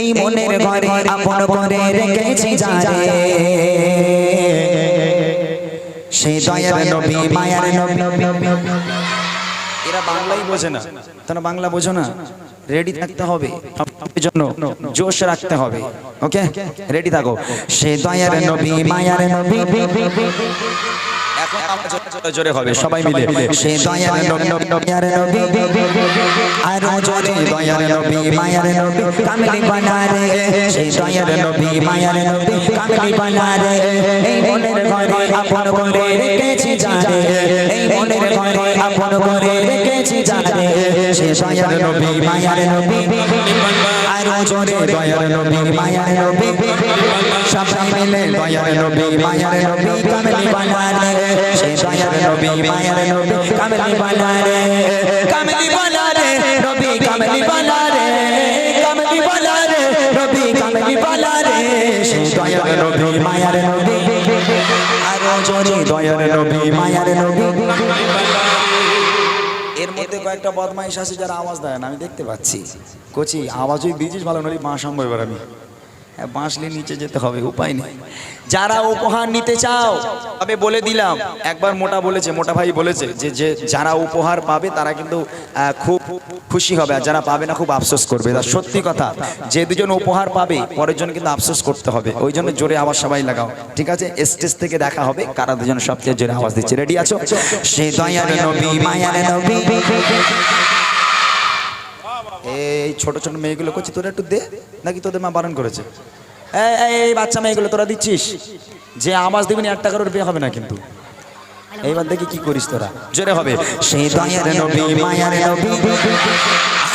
এই মনের ঘরে আপন করে রেখেছি যারে। সেই দয়ার নবী, মায়ার নবী। এরা বাংলাই বোঝে না। তারা বাংলা বোঝো না? রেডি থাকতে হবে। জন্য জোশ রাখতে হবে। ওকে রেডি থাকো। সে দয়ার নবী, মায়ার নবী। এখন আমার জোরে জোরে হবে সবাই মিলে। সে দয়ার নবী মায়ার নবী আর জোরে দয়ার নবী মায়ার নবী কামলি বানারে সে দয়ার নবী মায়ার নবী কামলি বানারে এই মনের ঘরে আপন করে রেখেছি জানে। এই মনের ঘরে আপন করে রেখেছি জানে। সে দয়ার নবী মায়ার নবী জোরে, দয়ার নবী, মায়ার নবী। সবাই মিলে দয়ার নবী, মায়ার নবী, কামলি বানারে। সে দয়ার নবী, মায়ার নবী, কামলি বানারে। কামলি কয়েকটা বদমাইশ আছে যারা আওয়াজ দেয় না, আমি দেখতে পাচ্ছি। কোচি আওয়াজই দিয়েছিস ভালো নলি, মা সম্ভব আমি। হ্যাঁ, বাঁশলে নিচে যেতে হবে উপায় নেই। যারা উপহার নিতে চাও আমি বলে দিলাম একবার মোটা বলেছে মোটা ভাই বলেছে যে যে যারা উপহার পাবে তারা কিন্তু খুব খুশি হবে আর যারা পাবে না খুব আফসোস করবে। তা সত্যি কথা। যে দুজন উপহার পাবে পরের জন কিন্তু আফসোস করতে হবে। ওই জন্য জোরে আওয়াজ সবাই লাগাও। ঠিক আছে? স্টেজ থেকে দেখা হবে কারা দুজন সবচেয়ে জোরে আওয়াজ দিচ্ছে। রেডি আছো? সে দয়ার নবী মায়ার নবী। এই ছোট ছোট মেয়েগুলো করছি তোরা একটু দে নাকি তোদের মা বারণ করেছে? এই, বাচ্চা মেয়েগুলো তোরা দিচ্ছিস? যে আওয়াজ দিবি এক টাকার বিয়ে হবে না কিন্তু। এইবার দেখি কি করিস তোরা। জোরে হবে। সেই দয়ার নবী। মায়ার নবী।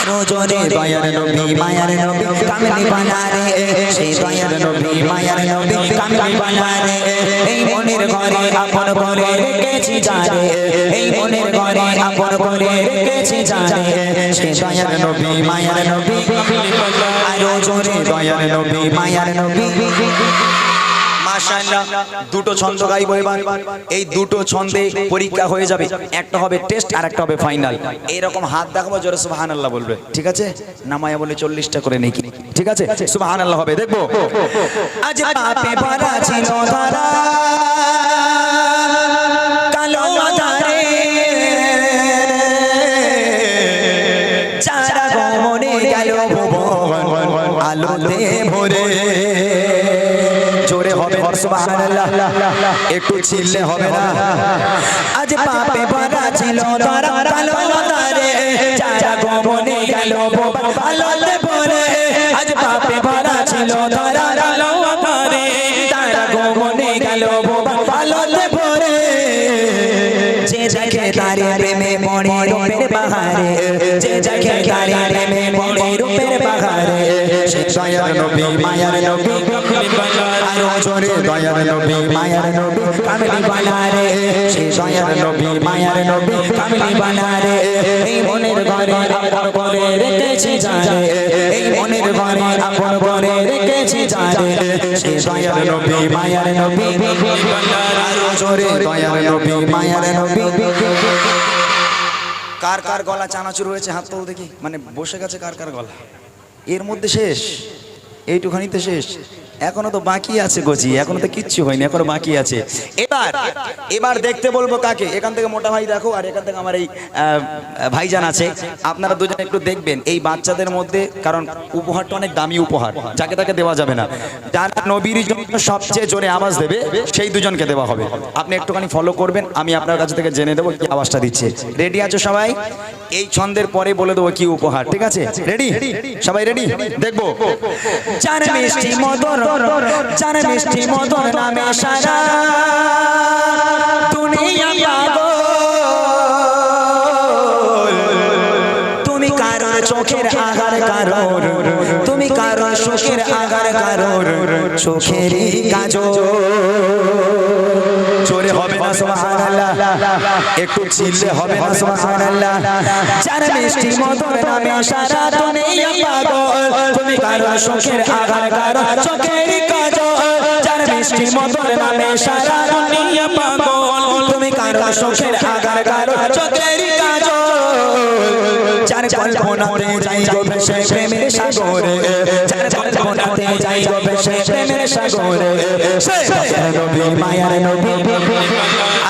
আরও জোরে দয়ার নবী, মায়ার নবী কামলি বানারে, সেই দয়ার নবী, মায়ার নবী কামলি বানারে। এই মনের ঘরে আপন করে রেখেছি জানে এই মনের ঘরে আপন করে রেখেছি জানে সেই দয়ার নবী, মায়ার নবী, আরও জোরে, দয়ার নবী, মায়ার নবী। মাশাআল্লাহ দুটো ছন্দ গাইবো এবার। এই দুটো ছন্দে পরীক্ষা হয়ে যাবে। একটা হবে টেস্ট আর একটা হবে ফাইনাল। এইরকম হাত দেখাবো জোরে সুবহানাল্লাহ বলবে। ঠিক আছে? নামায়া বলে চল্লিশটা করে নেই ঠিক আছে? সুবহানাল্লাহ হবে দেখব? আজ পাপে ভরা ছিল ধরা জোরে হবে সুবহানাল্লাহ। একটু চিল্লে হবে না। আজ পাপে ভরা ছিল তারা কালো আধারে চারা গমনে গেল আলোতে ভরে আজ পাপে ভরা ছিল তারা কালো আধারে তারা গমনে গেল আলোতে ভরে যে দেখে তারে প্রেমে মনে রূপের বাহারে। যে দেখে তারে প্রেমে মনে রূপের বাহারে। সে দয়ার নবী মায়ার নবী জোরে দয়ার নবী মায়ার নবী কামলি বানারে সে দয়ার নবী মায়ার নবী কামলি বানারে এই মনের ঘরে আপন করে রেখেছি জানে এই মনের ঘরে আপন করে রেখেছি জানে সে দয়ার নবী মায়ার নবী জোরে দয়ার নবী মায়ার নবী কার কার গলা চানাচুর হয়েছে হাত তোল দেখি মানে বসে গেছে কার কার গলা এর মধ্যে শেষ এইটুখানিতে শেষ এখনও তো বাকি আছে গজি এখনও তো কিচ্ছু হয়নি এখনও বাকি আছে। এবার এবার দেখতে বলব কাকে? এখান থেকে মোটা ভাই দেখো আর এখান থেকে আমার এই ভাইজান আছে। আপনারা দুজন একটু দেখবেন এই বাচ্চাদের মধ্যে কারণ উপহারটা অনেক দামি উপহার যাকে তাকে দেওয়া যাবে না। যারা নবীর জন্য সবচেয়ে জোরে আওয়াজ দেবে সেই দুজনকে দেওয়া হবে। আপনি একটুখানি ফলো করবেন আমি আপনার কাছ থেকে জেনে দেবো কি আওয়াজটা দিচ্ছে। রেডি আছো সবাই? এই ছন্দের পরে বলে দেবো কি উপহার ঠিক আছে? রেডি সবাই রেডি দেখব। মদন চার মিষ্টি মদন নামে সারা দুনিয়া পাগল তুমি কারোর চোখের আগার কারোর। তুমি কারোর চোখের আগার কারোর। চোখেরই কাজল। জোরে হবে না সুবহানাল্লাহ। একটু চিল্লে হবে না সুবহানাল্লাহ। চার মিষ্টি মধুর নামে সারা দুনিয়া পাগল তুমি কারও চোখের আঘাত কারও চোখের কাজল চার মিষ্টি মধুর নামে সারা দুনিয়া পাগল তুমি কারও চোখের আঘাত কারও। চোখের চার কল্পনাতে যাই গো ভেসে প্রেমের সাগরে। যার কল্পনাতে যাই গো ভেসে প্রেমের সাগরে। নবী মায়ার নবী।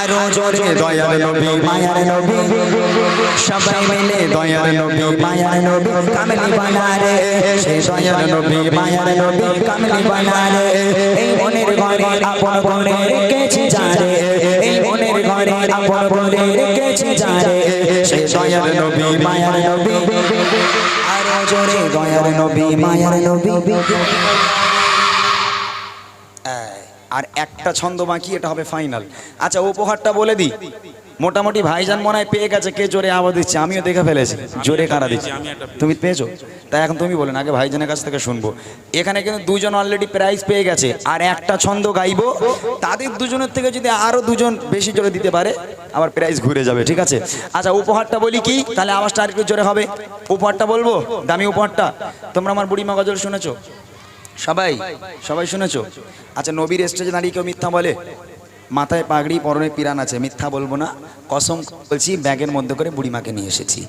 আরও জোরে দয়ার নবী মায়ার নবী। সবাই মিলে দয়ার নবী মায়ার নবী। কামলি বানারে। সে দয়ার নবী মায়ার নবী। কামলি বানারে। এই মনের ঘরে আপন করে রেখেছি যারে। এই মনের ঘরে আপন করে রেখেছি যারে। সে দয়ার নবী মায়ার নবী আরও জোরে দয়ার নবী মায়ার নবী আর একটা ছন্দ বাকি এটা হবে ফাইনাল আচ্ছা উপহারটা বলে দিই। মোটামুটি ভাইজান মনে হয় পেয়ে গেছে কে জোরে আওয়াজ দিচ্ছে আমিও দেখে ফেলেছি। জোরে কারা দিচ্ছে? তুমি পেয়েছ? তাই এখন তুমি বলেন আগে ভাইজানের কাছ থেকে শুনব। এখানে কিন্তু দুজন অলরেডি প্রাইজ পেয়ে গেছে আর একটা ছন্দ গাইবো। তাদের দুজনের থেকে যদি আরও দুজন বেশি জোরে দিতে পারে আবার প্রাইজ ঘুরে যাবে ঠিক আছে? আচ্ছা উপহারটা বলি কি? তাহলে আওয়াজটা আর একটু জোরে হবে। উপহারটা বলব? দামি উপহারটা? তোমরা আমার বুড়িমা গজল শুনেছো? সবাই? সবাই শুনেছো? আচ্ছা নবীর স্টেজে দাঁড়িয়ে কেউ মিথ্যা বলে? মাথায় পাগড়ি, পরনে পিরান আছে, মিথ্যা বলব না। কসম বলছি, ব্যাগের মধ্যে করে বুড়িমাকে নিয়ে এসেছি।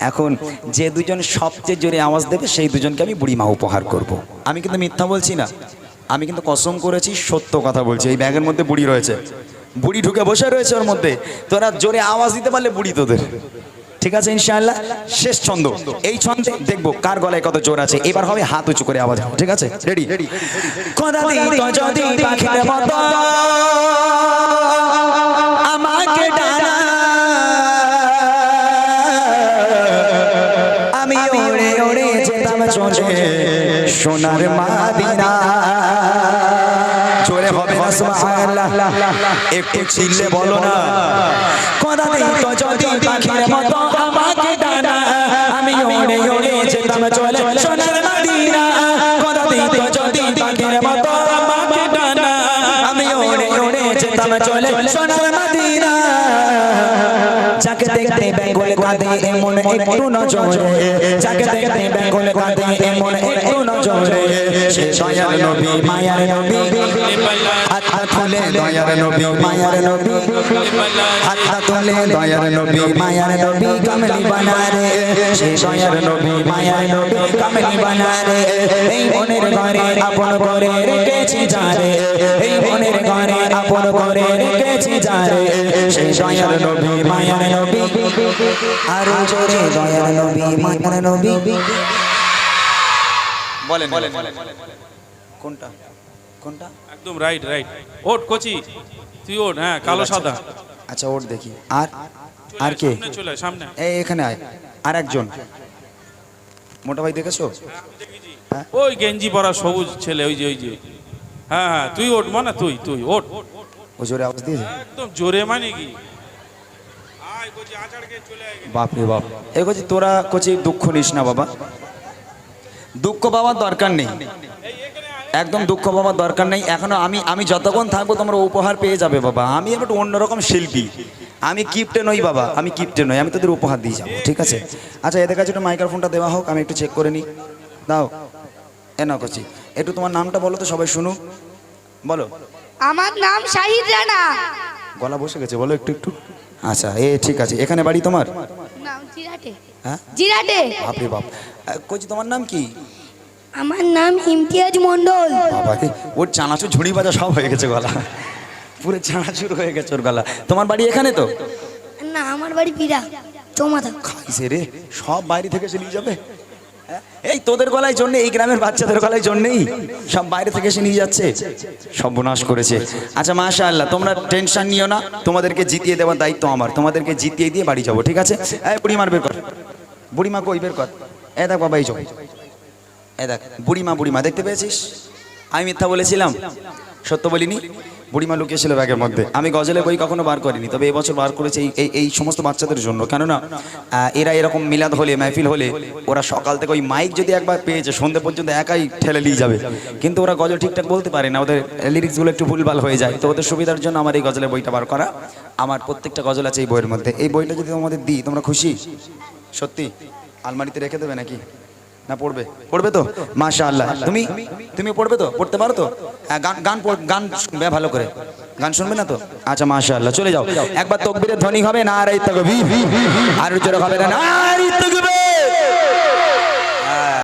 এখন যে দুজন সবচেয়ে জোরে আওয়াজ দেবে, সেই দুজনকে আমি বুড়িমা উপহার করব। আমি কিন্তু মিথ্যা বলছি না। আমি কিন্তু কসম করেছি, সত্য কথা বলছি। এই ব্যাগের মধ্যে বুড়ি রয়েছে। বুড়ি ঢুকে বসে রয়েছে ওর মধ্যে। তোরা জোরে আওয়াজ দিতে পারলে বুড়ি তোদের। ঠিক আছে, ইনশাআল্লাহ? শেষ ছন্দ। এই ছন্দে দেখব কার গলায় কত জোর আছে। এবার হবে হাত উঁচু করে আওয়াজ। ঠিক আছে? রেডি একটু চিল্লে বলো না। কথা দিত যদি পাখির মতো আমাকে ডানা। আমি ওড়ে ওড়ে যেতাম চলে সোনার মাদিনা। কথা দিত যদি পাখির মতো আমাকে ডানা। আমি ওড়ে ওড়ে যেতাম চলে সোনার মাদিনা। যাকে দেখতে বেঙ্গল কাঁদে এমন একটু নজরে যাকে দেখতে বেঙ্গল কাঁদে এমন একটু নজরে সে দয়ার নবী মায়ার নবী। তুলে, দয়ার নবী, মায়ার নবী। হাত হাত তুলে, দয়ার নবী, মায়ার নবী, কামলি বানারে। সে দয়ার নবী, মায়ার নবী, কামলি বানারে। এই মনের ঘরে আপন করে রেখেছি যারে। এই মনের ঘরে আপন করে রেখেছি যারে। সে দয়ার নবী, মায়ার নবী। আরও জোরে, দয়ার নবী, মায়ার নবী। বলেন। কোনটা? কোনটা? একদম রাইট রাইট ওট কোচি। তুই ওট হ্যাঁ কালো সাদা। আচ্ছা ওর দেখি। আর আর কে? চলে সামনে। এই এখানে আয়। আর একজন। মোটা ভাই দেখেছ? হ্যাঁ? ওই গেঞ্জি পরা সবুজ ছেলে ওই যে ওই যে। হ্যাঁ হ্যাঁ তুই ওট মানে তুই তুই ওট। ও জোরে আওয়াজ দিয়েছে? একদম জোরে মানে কি? বাপ রে বাপ। এ কচি তোরা কচি দুঃখ নিস না বাবা। দুঃখ পাওয়ার দরকার নেই। একদম দুঃখ পাওয়ার দরকার নেই। এখনও আমি আমি যতক্ষণ থাকব তোমরা উপহার পেয়ে যাবে বাবা। আমি একটু অন্যরকম শিল্পী। আমি কিপ্টে নই বাবা আমি কিপ্টে নই। আমি তোদের উপহার দিয়ে যাব ঠিক আছে? আচ্ছা এদের কাছে একটু মাইক্রোফোনটা দেওয়া হোক আমি একটু চেক করে নিই। দাও। এ না কচি একটু তোমার নামটা বলো তো সবাই শুনুক। বলো। আমার নাম শাহিদ রানা। গলা বসে গেছে বলো একটু একটু। আচ্ছা এ ঠিক আছে। এখানে বাড়ি তোমার? জিরাটে। হ্যাঁ? জিরাটে। বাপরে বাপ। কচি তোমার নাম কি? আমার নাম ইমতিয়াজ মন্ডল বাবা রে, ওর চানাচুর ঝুড়ি বাজা সব হয়ে গেছে গলা। পুরো চানাচুর হয়ে গেছে ওর গলা। তোমার বাড়ি এখানে তো? না আমার বাড়ি পিরা চৌমাথা খাইছে রে সব বাইরে থেকে এসে নিয়ে যাবে। হ্যাঁ? এই তোদের গলায় জন্য এই গ্রামের বাচ্চাদের গলায় জন্যেই সব বাইরে থেকে এসে নিয়ে যাচ্ছে। সব সর্বনাশ করেছে। আচ্ছা মাশা আল্লাহ তোমরা টেনশন নিও না। তোমাদেরকে জিতিয়ে দেওয়ার দায়িত্ব আমার। তোমাদেরকে জিতিয়ে দিয়ে বাড়ি যাব ঠিক আছে? এই বুড়িমার বের কর। বুড়িমা কই বের কর। এ দেখ বাবা এই চো এ দেখ, বুড়িমা বুড়িমা, দেখতে পেয়েছিস? আমি মিথ্যা বলেছিলাম। সত্য বলিনি? বুড়িমা লুকিয়েছিল ব্যাগের মধ্যে। আমি গজলে বই কখনো বার করিনি, তবে এবছর বার করেছি এই- এই এই সমস্ত বাচ্চাদের জন্য। কেননা এরা এরকম মিলাদ হলে, মাহফিল হলে, ওরা সকাল থেকে ওই মাইক যদি একবার পেয়েছে, সন্ধ্যে পর্যন্ত একাই ঠেলে নিয়ে যাবে। কিন্তু ওরা গজল ঠিকঠাক বলতে পারে না, ওদের লিরিক্সগুলো একটু ভুলভাল হয়ে যায়। তো ওদের সুবিধার জন্য আমার এই গজলের বইটা বার করা। আমার প্রত্যেকটা গজল আছে এই বইয়ের মধ্যে। এই বইটা যদি তোমাদের দিই, তোমরা খুশি? সত্যি? আলমারিতে রেখে দেবে নাকি? না পড়বে? পড়বে তো? মাশা আল্লাহ তুমি? তুমি পড়বে তো? পড়তে পারো তো? হ্যাঁ, গান গান শুনবে ভালো করে। গান শুনবে না তো? আচ্ছা মাশা আল্লাহ চলে যাও। একবার তকবীরের ধ্বনি হবে না আর এই তকবীর। আর জোরে হবে না না আর এই